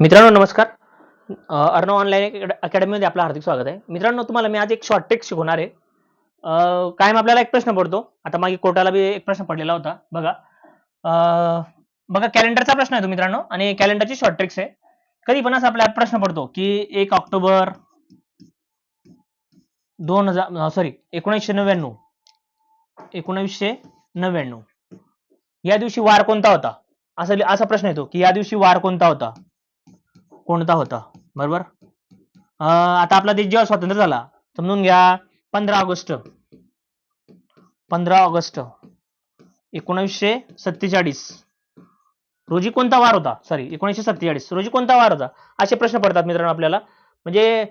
मित्रांनो नमस्कार. अ, अर्णव ऑनलाईन अकॅडमीमध्ये आपलं हार्दिक स्वागत आहे. मित्रांनो तुम्हाला मी आज एक शॉर्ट टेक्स्ट शिकवणार आहे. कायम आपल्याला एक प्रश्न पडतो. आता मागे कोर्टाला बी एक प्रश्न पडलेला होता. बघा. बघा कॅलेंडरचा प्रश्न आहे तो मित्रांनो. आणि कॅलेंडरची शॉर्ट ट्रिक्स आहे. कधी पण असा आपल्याला प्रश्न पडतो की एक ऑक्टोबर दोन हजार सॉरी एकोणीसशे नव्याण्णव. एकोणीसशे नव्याण्णव. या दिवशी वार कोणता होता? असा असा प्रश्न येतो की या दिवशी वार कोणता होता? कोणता होता? बरोबर? आता आपला देश जेव्हा स्वतंत्र झाला समजून घ्या पंधरा ऑगस्ट. पंधरा ऑगस्ट. एकोणीसशे सत्तेचाळीस. रोजी कोणता वार होता? सॉरी एकोणीसशे सत्तेचाळीस. रोजी कोणता वार होता? असे प्रश्न पडतात मित्रांनो आपल्याला. म्हणजे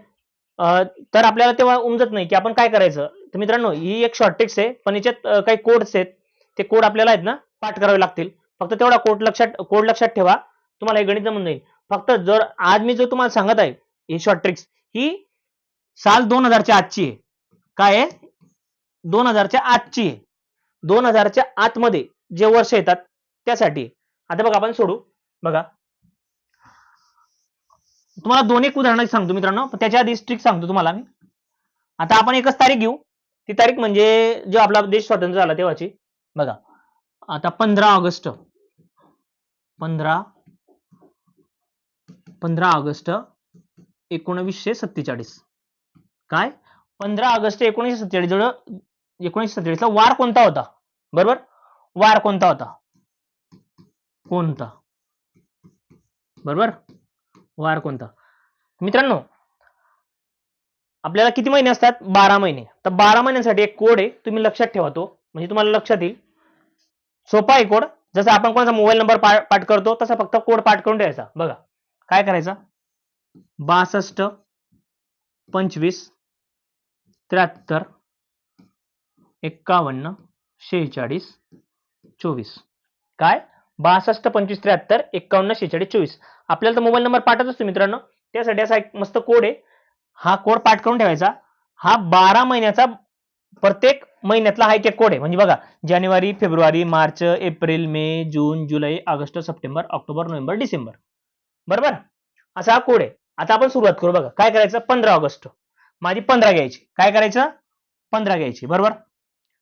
तर आपल्याला तेव्हा उमजत नाही की आपण काय करायचं? तर मित्रांनो ही एक शॉर्टेक्स आहे पण याच्यात काही कोड्स आहेत. ते कोड आपल्याला आहेत ना पाठ करावे लागतील. फक्त तेवढा कोड लक्षात कोड लक्षात ठेवा. तुम्हाला हे गणित जमून जाईल. फक्त जर आज मी जो तुम्हाला सांगत आहे ही शॉर्ट ट्रिक्स ही साल दोन हजारच्या आजची आहे. काय आहे? दोन हजारच्या आजची आहे. दोन हजारच्या आतमध्ये जे वर्ष येतात त्यासाठी. आता बघा आपण सोडू. बघा. तुम्हाला दोन एक उदाहरणं सांगतो मित्रांनो. त्याच्या आधी ट्रिक सांगतो तुम्हाला मी. आता आपण एकच तारीख घेऊ. ती तारीख म्हणजे जो आपला देश स्वतंत्र झाला तेव्हाची. बघा. आता पंधरा ऑगस्ट. पंधरा पंधरा ऑगस्ट एकोणवीसशे सत्तेचाळीस. काय? पंधरा ऑगस्ट एकोणीसशे सत्तेचाळीस जवळ एकोणीसशे सत्तेचाळीसला वार कोणता होता? बरोबर? वार कोणता होता? कोणता? बरोबर? वार कोणता? मित्रांनो आपल्याला किती महिने असतात? बारा महिने. तर बारा महिन्यांसाठी एक कोड आहे तुम्ही लक्षात ठेवा तो. म्हणजे तुम्हाला लक्षात येईल. सोपा आहे कोड. जसं आपण कोणाचा मोबाईल नंबर पाठ करतो तसा फक्त कोड पाठ करून ठेवायचा. बघा. काय करायचं? बासष्ट पंचवीस त्र्याहत्तर एक्कावन्न शेहेचाळीस चोवीस. काय? बासष्ट पंचवीस त्र्याहत्तर एक्कावन्न शेहेचाळीस चोवीस. आपल्याला तर मोबाईल नंबर पाठवत असतो मित्रांनो. त्यासाठी असा एक मस्त कोड आहे. हा कोड पाठ करून ठेवायचा. हा बारा महिन्याचा प्रत्येक महिन्यातला हा एक एक कोड आहे. म्हणजे बघा जानेवारी फेब्रुवारी मार्च एप्रिल मे जून जुलै ऑगस्ट सप्टेंबर ऑक्टोबर नोव्हेंबर डिसेंबर. बरोबर? असा हा कोड आहे. आता आपण सुरुवात करू बघा. काय करायचं? पंधरा ऑगस्ट. माझी पंधरा घ्यायची. काय करायचं? पंधरा घ्यायची. बरोबर?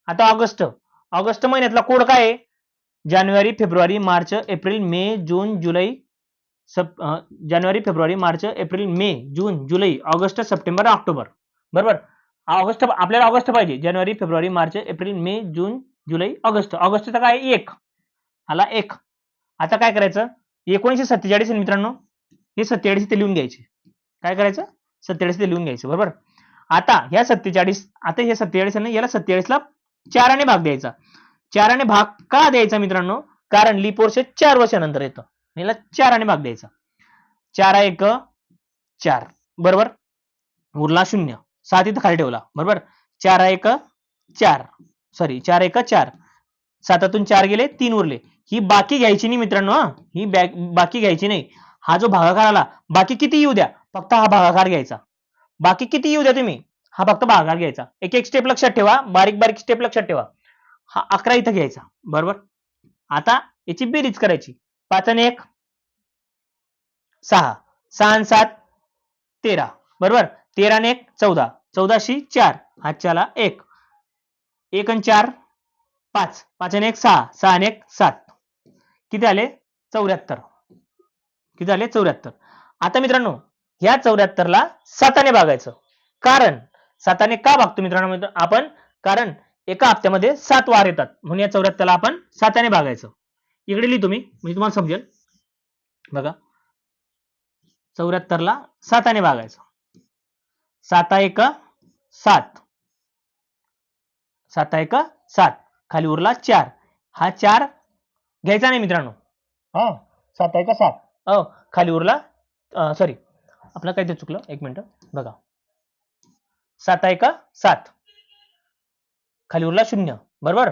आता ऑगस्ट. ऑगस्ट महिन्यातला कोड काय आहे? जानेवारी फेब्रुवारी मार्च एप्रिल मे जून जुलै सप जानेवारी फेब्रुवारी मार्च एप्रिल मे जून जुलै ऑगस्ट सप्टेंबर ऑक्टोबर. बरोबर? ऑगस्ट आपल्याला ऑगस्ट पाहिजे. जानेवारी फेब्रुवारी मार्च एप्रिल मे जून जुलै ऑगस्ट. ऑगस्टचा काय? एक. आला एक. आता काय करायचं? एकोणीसशे सत्तेचाळीस आहे मित्रांनो? हे सत्तेचाळीस ते लिहून घ्यायचे. काय करायचं? सत्तेचाळीस ते लिहून घ्यायचं बरोबर? आता ह्या सत्तेचाळीस आता हे सत्तेचाळीस आहे याला सत्तेचाळीसला चाराने भाग द्यायचा. चाराने भाग का द्यायचा मित्रांनो? कारण लिप वर्ष चार वर्षानंतर येतं. याला चाराने भाग द्यायचा. चार एक चार बरोबर? उरला शून्य. सात इथं खाली ठेवला बरोबर? चार एक चार. सॉरी चार एक चार. सातातून चार गेले तीन उरले. ही बाकी घ्यायची नाही मित्रांनो हा. ही बाकी घ्यायची नाही. हा जो भागाकार आला बाकी किती येऊ द्या? फक्त हा भागाकार घ्यायचा. बाकी किती येऊ द्या तुम्ही? हा फक्त भागाकार घ्यायचा. एक एक स्टेप लक्षात ठेवा बारीक बारीक स्टेप लक्षात ठेवा. हा अकरा इथं घ्यायचा बरोबर? आता याची बेरीज करायची. पाच आणि एक सहा. सहा आणि सात तेरा. बरोबर? तेरा आणि एक चौदा. चौदाशी चार. हातच्याला एक. एक आणि चार पाच. पाच आणि एक सहा. सहा आणि एक सात. किती आले? चौऱ्याहत्तर. किती झाले चौऱ्याहत्तर. आता मित्रांनो ह्या चौऱ्याहत्तरला साताने भागायचं कारण साताने का भागतो मित्रांनो? आपण कारण एका हप्त्यामध्ये सात वार येतात. म्हणून या चौऱ्याहत्तरला आपण साताने भागायचं इकडे लिहितो मी म्हणजे तुम्हाला समजेल. बघा. चौऱ्याहत्तरला साताने भागायचं साता एक सात. साता एक सात. खाली उरला चार. हा चार घ्यायचा नाही मित्रांनो. हा साता एक सात? हो खाली उरला सॉरी आपलं काय ते चुकलं? एक मिनिट. बघा. साता एक सात. खाली उरला शून्य. बरोबर?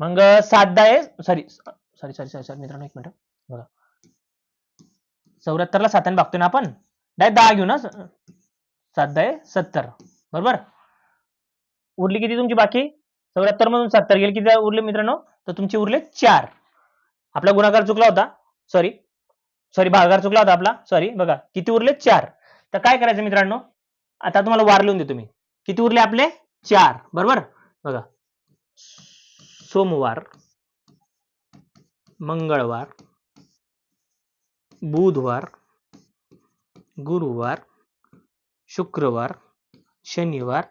मग सात दहा आहे. Sorry sorry sorry sorry sorry मित्रांनो एक मिनिट. बघा. चौऱ्याहत्तरला साताने भागतोय ना आपण? डायरेक्ट दहा घेऊ ना. सात दहा आहे सत्तर. बरोबर? उरली किती तुमची बाकी? चौऱ्याहत्तर मधून सत्तर गेले किती उरले मित्रांनो तर तुमचे उरले चार. आपला गुणाकार चुकला होता सॉरी सॉरी भागाकार चुकला होता आपला सॉरी बघा किती उरले चार. तर काय करायचं मित्रांनो? आता तुम्हाला वार लिहून देतो मी. किती उरले आपले? चार. बरोबर? बघा. सोमवार मंगळवार बुधवार गुरुवार शुक्रवार शनिवार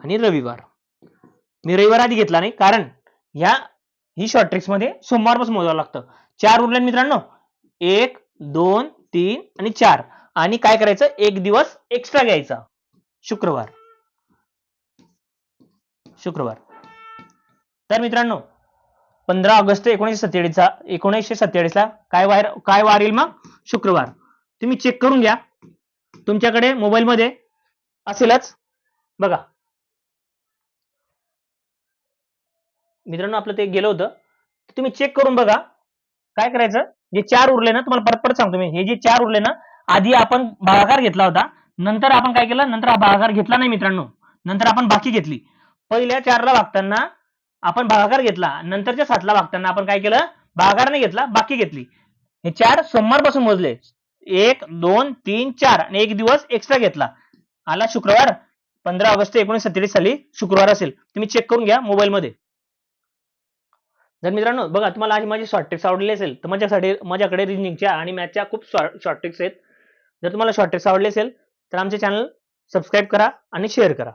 आणि रविवार. मी रविवार आधी घेतला नाही. कारण ह्या ही शॉर्ट ट्रिक्समध्ये सोमवारपासून मोजावं लागतं. चार उरले मित्रांनो. एक दोन तीन आणि चार. आणि काय करायचं? एक दिवस एक्स्ट्रा घ्यायचा. शुक्रवार. शुक्रवार. तर मित्रांनो पंधरा ऑगस्ट एकोणीसशे सत्तेचाळीसचा एकोणीसशे सत्तेचाळीसला काय वार काय वार येईल मग? शुक्रवार. तुम्ही चेक करून घ्या. तुमच्याकडे मोबाईलमध्ये असेलच. बघा. मित्रांनो आपलं ते गेलं होतं. तुम्ही चेक करून बघा. काय करायचं? जे चार उरले ना तुम्हाला परत परत सांगतो मी. हे जे चार उरले ना आधी आपण भागाकार घेतला होता. नंतर आपण काय केलं? नंतर हा भागाकार घेतला नाही मित्रांनो. नंतर आपण बाकी घेतली. पहिल्या चारला भागताना आपण भागाकार घेतला. नंतरच्या सातला भागताना आपण काय केलं? भागाकार नाही घेतला बाकी घेतली. हे चार सोमवारपासून मोजले. एक दोन तीन चार. आणि एक दिवस एक्स्ट्रा घेतला. आला शुक्रवार. पंधरा ऑगस्ट एकोणीस सत्तेचाळीस साली शुक्रवार असेल. तुम्ही चेक करून घ्या मोबाईलमध्ये. जर मित्रांनो बघा तुम्हाला आज माझी शॉर्ट ट्रिक्स आवडली असेल तर माझ्यासाठी माझ्याकडे रिजनिंगच्या आणि मॅथच्या खूप शॉर्ट ट्रिक्स आहेत. जर तुम्हाला शॉर्ट ट्रिक्स आवडले असेल तर आमचे चॅनल सबस्क्राईब करा आणि शेअर करा.